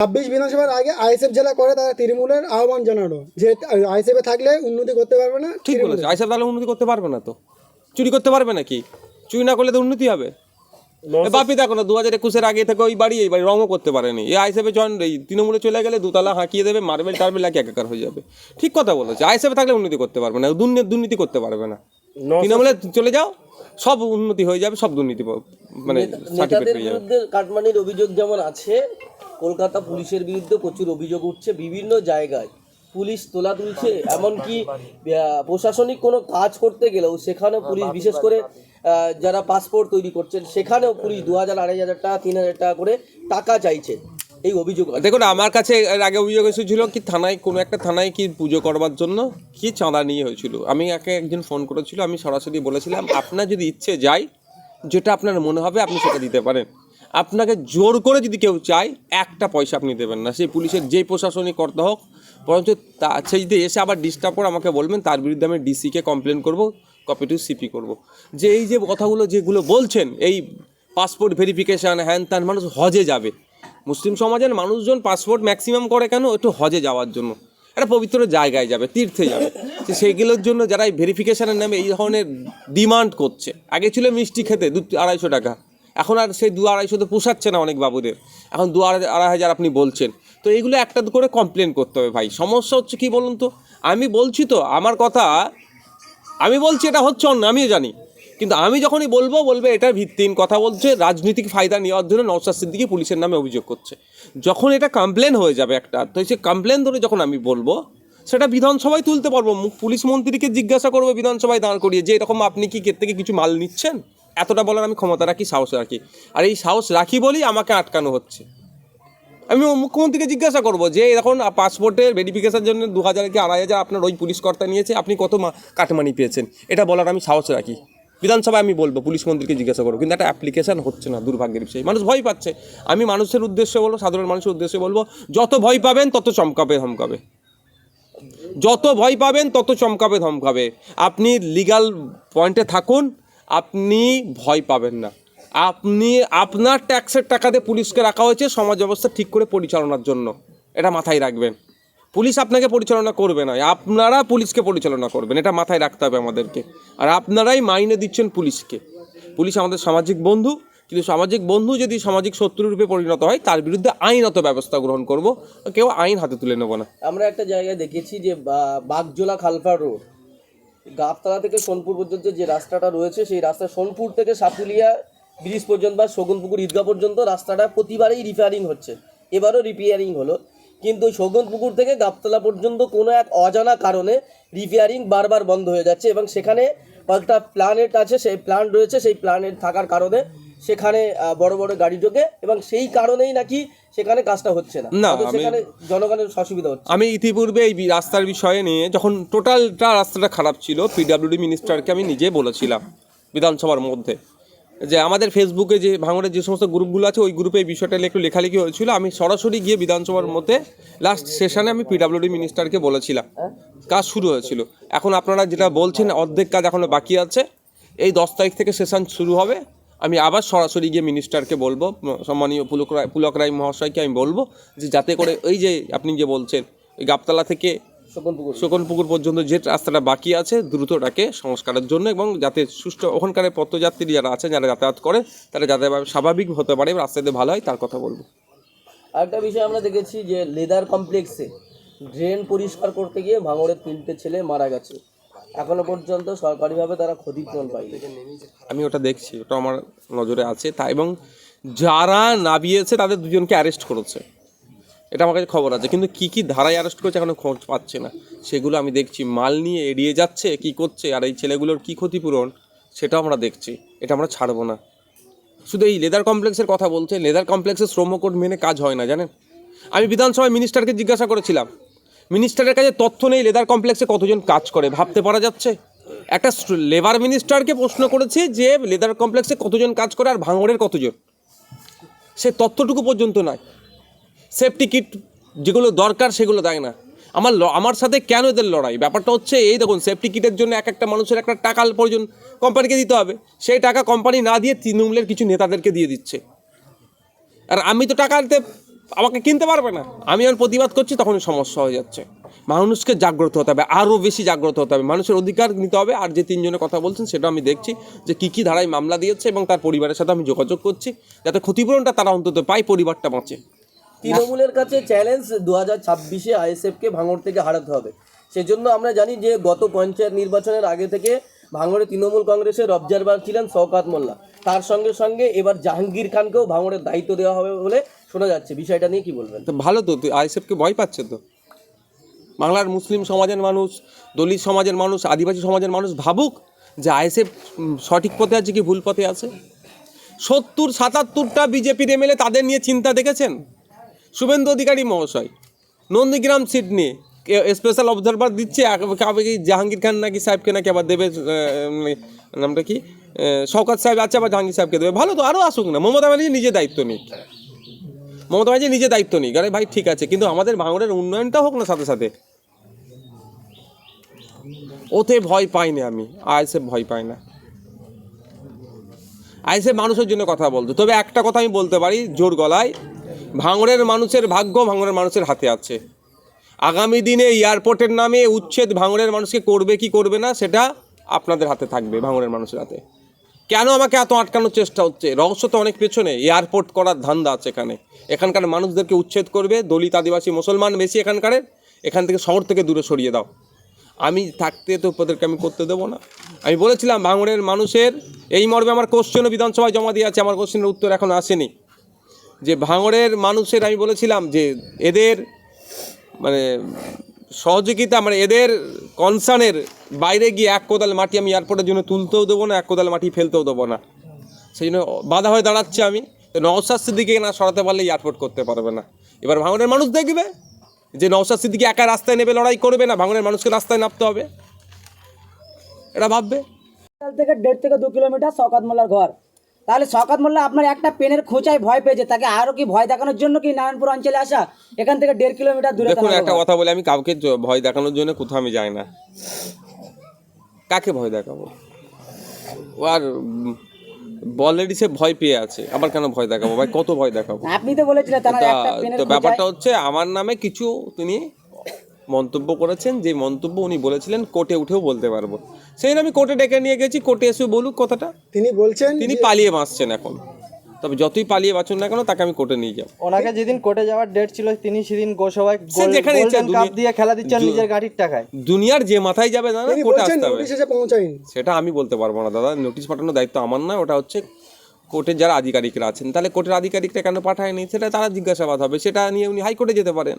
ছাব্বিশ বিধানসভার আগে আইএসএফ জেলা করে তারা তৃণমূলের আহ্বান জানানো যে আইএসএফে থাকলে উন্নতি করতে পারবে না ঠিক বলেছে। আইসার তাহলে উন্নতি করতে পারবে না তো? চুরি করতে পারবে নাকি? চুরি না করলে তো উন্নতি হবে। বাপি দেখো না দু হাজার একুশের আগে থেকে ওই বাড়ি এই বাড়ি রঙও করতে পারেনি। এই আইসেফে জয়েন এই তৃণমূলে চলে গেলে দুতলা হাঁকিয়ে দেবে মার্বেল টার্বেল এক একাকার হয়ে যাবে। ঠিক কথা বলেছে। আইসেফে থাকলে উন্নতি করতে পারবে না। দুর্নীতি দুর্নীতি করতে পারবে না। তৃণমূলে চলে যাও সব উন্নতি হয়ে যাবে সব দুর্নীতি মানে সার্টিফিকেট নেতাদের পেয়ে যাবে। বিরুদ্ধে কাটমানির অভিযোগ যেমন আছে কলকাতা পুলিশের বিরুদ্ধে প্রচুর অভিযোগ উঠছে বিভিন্ন জায়গায়। পুলিশ তোলা তুলছে এমনকি প্রশাসনিক কোনো কাজ করতে গেলেও সেখানেও পুলিশ বিশেষ করে যারা পাসপোর্ট তৈরি করছেন সেখানেও পুলিশ দু হাজার আড়াই হাজার টাকা তিন হাজার টাকা করে টাকা চাইছে। এই অভিযোগ দেখুন আমার কাছে এর আগে অভিযোগ এসেছিল কি থানায় কোনো একটা থানায় কি পুজো করবার জন্য কি চাঁদা নিয়ে হয়েছিল? আমি একে একজন ফোন করেছিল আমি সরাসরি বলেছিলাম আপনার যদি ইচ্ছে যায় যেটা আপনার মনে হবে আপনি সেটা দিতে পারেন। আপনাকে জোর করে যদি কেউ চায়, একটা পয়সা আপনি দেবেন না। সেই পুলিশের যেই প্রশাসনিক করতে হোক, বরঞ্চ তা সেই যদি এসে আবার ডিস্টার্ব করে আমাকে বলবেন, তার বিরুদ্ধে আমি ডিসিকে কমপ্লেন করব কপি টু সিপি করব। যে এই যে কথাগুলো যেগুলো বলছেন, এই পাসপোর্ট ভেরিফিকেশান হ্যান ত্যান, মানুষ হজে যাবে। মুসলিম সমাজের মানুষজন পাসপোর্ট ম্যাক্সিমাম করে কেন? একটু হজে যাওয়ার জন্য। একটা পবিত্র জায়গায় যাবে, তীর্থে যাবে। সেইগুলোর জন্য যারা এই ভেরিফিকেশনের নামে এই ধরনের ডিমান্ড করছে। আগে ছিল মিষ্টি খেতে দু আড়াইশো টাকা। এখন আর সেই দু আড়াইশো তো পোষাচ্ছে না অনেক বাবুদের। এখন দু আড়াই হাজার আপনি বলছেন। তো এইগুলো একটা করে কমপ্লেন করতে হবে ভাই। সমস্যা হচ্ছে কি বলুন তো? আমি বলছি তো, আমার কথা, আমি বলছি এটা হচ্ছে অন্য, আমিও জানি। কিন্তু আমি যখনই বলব, বলবে এটা ভিত্তিহীন কথা বলছে, রাজনৈতিক ফায়দা নেওয়ার জন্য নওশাদ সিদ্দিকি পুলিশের নামে অভিযোগ করছে। যখন এটা কমপ্লেন হয়ে যাবে একটা, তো সে কমপ্লেন ধরে যখন আমি বলব, সেটা বিধানসভায় তুলতে পারব। পুলিশ মন্ত্রীকে জিজ্ঞাসা করব বিধানসভায় দাঁড় করিয়ে, যে এরকম আপনি কি এর থেকে কিছু মাল নিচ্ছেন? এতটা বলার আমি ক্ষমতা রাখি, সাহস রাখি। আর এই সাহস রাখি বলেই আমাকে আটকানো হচ্ছে। আমি মুখ্যমন্ত্রীকে জিজ্ঞাসা করব যে এখন পাসপোর্টের ভেরিফিকেশনের জন্য দু হাজার কি আড়াই হাজার আপনার ওই পুলিশ কর্তা নিয়েছে, আপনি কত কাটমানি পেয়েছেন? এটা বলার আমি সাহস রাখি। বিধানসভায় আমি বলব, পুলিশ মন্ত্রীকে জিজ্ঞাসা করব, কিন্তু একটা অ্যাপ্লিকেশন হচ্ছে না, দুর্ভাগ্যের বিষয়। মানুষ ভয় পাচ্ছে। আমি মানুষের উদ্দেশ্যে বলব, সাধারণ মানুষের উদ্দেশ্যে বলব, যত ভয় পাবেন, তত চমকাবে, ধমকাবে। যত ভয় পাবেন, তত চমকাবে, ধমকাবে। আপনি লিগাল পয়েন্টে থাকুন আপনি ভয় পাবেন না। আপনি, আপনার ট্যাক্সের টাকাতে পুলিশকে রাখা হয়েছে, সমাজ ব্যবস্থা ঠিক করে পরিচালনার জন্য। এটা মাথায় রাখবেন। পুলিশ আপনাকে পরিচালনা করবে না। আপনারা পুলিশকে পরিচালনা করবেন। এটা মাথায় রাখতে হবে আমাদেরকে। আর আপনারাই মাইনে দিচ্ছেন পুলিশকে। পুলিশ আমাদের সামাজিক বন্ধু। কিন্তু সামাজিক বন্ধু যদি সামাজিক শত্রুরূপে পরিণত হয়, তার বিরুদ্ধে আইনত ব্যবস্থা গ্রহণ করব। কেউ আইন হাতে তুলে নেব না। আমরা একটা জায়গায় দেখেছি যে বাগজোলা খালপাড় রোড। গাবতলা থেকে সোনপুর পর্যন্ত যে রাস্তাটা রয়েছে, সেই রাস্তা সোনপুর থেকে সাপুলিয়া ব্রিজ পর্যন্ত বা শগুনপুকুর ঈদগাহ পর্যন্ত রাস্তাটা প্রতিবারেই রিপেয়ারিং হচ্ছে। এবারও রিপেয়ারিং হলো। কিন্তু শগুনপুকুর থেকে গাবতলা পর্যন্ত কোনো এক অজানা কারণে রিপেয়ারিং বারবার বন্ধ হয়ে যাচ্ছে এবং সেখানে কয়েকটা প্ল্যানেট আছে, সেই প্ল্যান রয়েছে, সেই প্ল্যানেট থাকার কারণে সেখানে বড় বড় গাড়ি ঢোকে এবং সেই কারণেই নাকি সেখানে কাজটা হচ্ছে না। না, সেখানে জনগণের অসুবিধা হচ্ছে। আমি ইতিপূর্বে এই রাস্তার বিষয়ে নিয়ে যখন টোটালটা রাস্তাটা খারাপ ছিল পিডাব্লিউডি মিনিস্টারকে আমি নিজে বলেছিলাম বিধানসভার মধ্যে যে আমাদের ফেসবুকে যে ভাঙড়ের যে সমস্ত গ্রুপগুলো আছে ওই গ্রুপে এই বিষয়টা একটু লেখালেখি হয়েছিল। আমি সরাসরি গিয়ে বিধানসভার মধ্যে লাস্ট সেশনে আমি পিডাব্লিউডি মিনিস্টারকে বলেছিলাম। কাজ শুরু হয়েছিল। এখন আপনারা যেটা বলছেন অর্ধেক কাজ এখনও বাকি আছে। এই দশ তারিখ থেকে সেশন শুরু হবে। আমি আবার সরাসরি গিয়ে মিনিস্টারকে বলব সম্মানীয় পুলক রায় পুলক রায় মহাশয়কে আমি বলব যে যাতে করে এই যে আপনি যে বলছেন এই গাবতলা থেকে শকুনপুকুর। শোকনপুকুর পর্যন্ত যে রাস্তাটা বাকি আছে দ্রুতটাকে সংস্কারের জন্য এবং যাতে সুষ্ঠু ওখানকার পথযাত্রী যারা আছে যারা যাতায়াত করে তারা যাতে স্বাভাবিক হতে পারে এবং রাস্তাতে ভালো হয় তার কথা বলব। আরেকটা বিষয় আমরা দেখেছি যে লেদার কমপ্লেক্সে ড্রেন পরিষ্কার করতে গিয়ে ভাঙড়ের তিনটে ছেলে মারা গেছে। এখনও পর্যন্ত সরকারিভাবে তারা ক্ষতিপূরণ পায়নি। আমি ওটা দেখছি, ওটা আমার নজরে আছে। তা এবং যারা নাবিয়েছে তাদের দুজনকে অ্যারেস্ট করেছে। এটা আমার কাছে খবর আছে। কিন্তু কি কি ধারায় অ্যারেস্ট করেছে এখনও খোঁজ পাচ্ছে না। সেগুলো আমি দেখছি। মাল নিয়ে এড়িয়ে যাচ্ছে, কি করছে, আর এই ছেলেগুলোর কি ক্ষতিপূরণ, সেটাও আমরা দেখছি। এটা আমরা ছাড়বো না। শুধু এই লেদার কমপ্লেক্সের কথা বলছে। লেদার কমপ্লেক্সের শ্রম কোড মেনে কাজ হয় না, জানেন? আমি বিধানসভায় মিনিস্টারকে জিজ্ঞাসা করেছিলাম মিনিস্টারের কাছে তথ্য নেই লেদার কমপ্লেক্সে কতজন কাজ করে, ভাবতে পারা যাচ্ছে? একটা লেবার মিনিস্টারকে প্রশ্ন করেছে যে লেদার কমপ্লেক্সে কতজন কাজ করে আর ভাঙড়ের কতজন? সে তথ্যটুকু পর্যন্ত নয়। সেফটি কিট যেগুলো দরকার, সেগুলো দেয় না। আমার আমার সাথে কেন এদের লড়াই? ব্যাপারটা হচ্ছে এই দেখুন সেফটি কিটের জন্য এক একটা মানুষের একটা টাকা প্রয়োজন কোম্পানিকে দিতে হবে। সেই টাকা কোম্পানি না দিয়ে তৃণমূলের কিছু নেতাদেরকে দিয়ে দিচ্ছে। আর আমি তো টাকা আনতে আমাকে কিনতে পারবে না। আমি যখন প্রতিবাদ করছি, তখন সমস্যা হয়ে যাচ্ছে। মানুষকে জাগ্রত হতে হবে, আরও বেশি জাগ্রত হতে হবে। মানুষের অধিকার নিতে হবে। আর যে তিনজনের কথা বলছেন, সেটা আমি দেখছি যে কী কী ধারায় মামলা দিয়েছে এবং তার পরিবারের সাথে আমি যোগাযোগ করছি, যাতে ক্ষতিপূরণটা তারা অন্তত পায়, পরিবারটা বাঁচে। তৃণমূলের কাছে চ্যালেঞ্জ দু হাজার ছাব্বিশে আইএসএফকে ভাঙড় থেকে হারাতে হবে। সেজন্য আমরা জানি যে গত পঞ্চায়েত নির্বাচনের আগে থেকে ভাঙড়ে তৃণমূল কংগ্রেসের অবজারভার ছিলেন শওকাত মোল্লা। তার সঙ্গে সঙ্গে এবার জাহাঙ্গীর খানকেও ভাঙড়ের দায়িত্ব দেওয়া হবে বলে শোনা যাচ্ছে, বিষয়টা নিয়ে কি বলবেন? তো ভালো তো, তুই আইএসএফকে ভয় পাচ্ছে তো? বাংলার মুসলিম সমাজের মানুষ, দলিত সমাজের মানুষ, আদিবাসী সমাজের মানুষ ভাবুক যে আইএসএফ সঠিক পথে আছে কি ভুল পথে আছে? সত্তর, সাতাত্তরটা বিজেপির এমএলএ তাদের নিয়ে চিন্তা দেখেছেন? শুভেন্দু অধিকারী মহাশয়, নন্দীগ্রাম সিট নিয়ে স্পেশাল অবজারভার দিচ্ছে জাহাঙ্গীর খান নাকি সাহেবকে নাকি আবার দেবে নামটা কি? শওকত সাহেব আছে আবার জাহাঙ্গীর সাহেবকে দেবে। ভালো তো আরও আসুক না, মমতা ব্যানার্জি নিজে দায়িত্ব নিক। মমতা ব্যানার্জি নিজে দায়িত্ব নিক আরে ভাই, ঠিক আছে, কিন্তু আমাদের ভাঙড়ের উন্নয়নটা হোক না সাথে সাথে। ওতে ভয় পাইনি আমি আইসে ভয় পাই না। আইসে মানুষের জন্য কথা বলতো। তবে একটা কথা আমি বলতে পারি, জোর গলায়, ভাঙড়ের মানুষের ভাগ্য ভাঙড়ের মানুষের হাতে আছে। আগামী দিনে এয়ারপোর্টের নামে উচ্ছেদ ভাঙড়ের মানুষকে করবে কি করবে না, সেটা আপনাদের হাতে থাকবে ভাঙড়ের মানুষের হাতে। কেন আমাকে এত আটকানোর চেষ্টা হচ্ছে? রহস্য তো অনেক পেছনে। এয়ারপোর্ট করার ধান্দা আছে এখানে। এখানকার মানুষদেরকে উচ্ছেদ করবে। দলিত আদিবাসী মুসলমান বেশি এখানকারের এখান থেকে শহর থেকে দূরে সরিয়ে দাও। আমি থাকতে তো ওদেরকে আমি করতে দেবো না। আমি বলেছিলাম ভাঙড়ের মানুষের এই মর্মে আমার কোশ্চেনও বিধানসভায় জমা দিয়ে আছে। আমার কোশ্চেনের উত্তর এখন আসেনি। যে ভাঙড়ের মানুষের, আমি বলেছিলাম যে এদের মানে সহযোগিতা মানে এদের কনসার্নের বাইরে গিয়ে এক কোদাল মাটি আমি এয়ারপোর্টের জন্য তুলতেও দেবো না, এক কোদাল মাটি ফেলতেও দেবো না। সেই জন্য বাধা হয়ে দাঁড়াচ্ছি আমি। তো নওসাদ সিদ্দিকে না সরাতে পারলে এয়ারপোর্ট করতে পারবে না। এবার ভাঙনের মানুষ দেখবে যে নওসাদ সিদ্দিকি একা রাস্তায় নেবে, লড়াই করবে না, ভাঙনের মানুষকে রাস্তায় নামতে হবে। এটা ভাববে। থেকে দেড় থেকে দু কিলোমিটার শওকাত মোল্লার ঘর। তাহলে শওকাত মোল্লা আপনার একটা পেনের খোঁচায় ভয় পেয়েছে তাকে আরও কি ভয় দেখানোর জন্য কি নারায়ণপুর অঞ্চলে আসা? এখান থেকে দেড় কিলোমিটার দূরে দেখুন একটা কথা বলে আমি কাউকে ভয় দেখানোর জন্য কোথাও আমি যাই না। কাকে ভয় দেখাবো? ও আর অলরেডি সে ভয় পেয়ে আছে আবার কেন ভয় দেখাবো? ভাই কত ভয় দেখাবো? আপনি তো বলেছিলেন তো ব্যাপারটা হচ্ছে আমার নামে কিছু তিনি মন্তব্য করেছেন যে মন্তব্য উনি বলেছিলেন কোর্টে উঠেও বলতে পারব। সেই জন্য আমি কোর্টে ডেকে নিয়ে গেছি কোর্টে এসে বলুক কথাটা। তিনি বলছেন তিনি পালিয়ে বাঁচছেন এখন। তবে যতই পালিয়ে বাঁচুন না কেন তাকে আমি কোর্টে নিয়ে যাব। ওনাকে যেদিন কোর্টে যাওয়ার ডেট ছিল তিনি সেদিন গোসভায় যেখানে ইচ্ছা কাপ দিয়ে খেলা দিচ্ছেন নিজের গাড়ির টাকায়। দুনিয়ার যে মাথায় যাবে না তিনি কোর্টে আসতে হবে। সেটা আমি বলতে পারব না দাদা নোটিশ পাঠানোর দায়িত্ব আমার নয় ওটা হচ্ছে কোর্টের যারা আধিকারিকরা আছেন। তাহলে কোর্টের আধিকারিকরা কেন পাঠায়নি? সেটা তারা জিজ্ঞাসাবাদ হবে সেটা নিয়ে উনি হাইকোর্টে যেতে পারেন।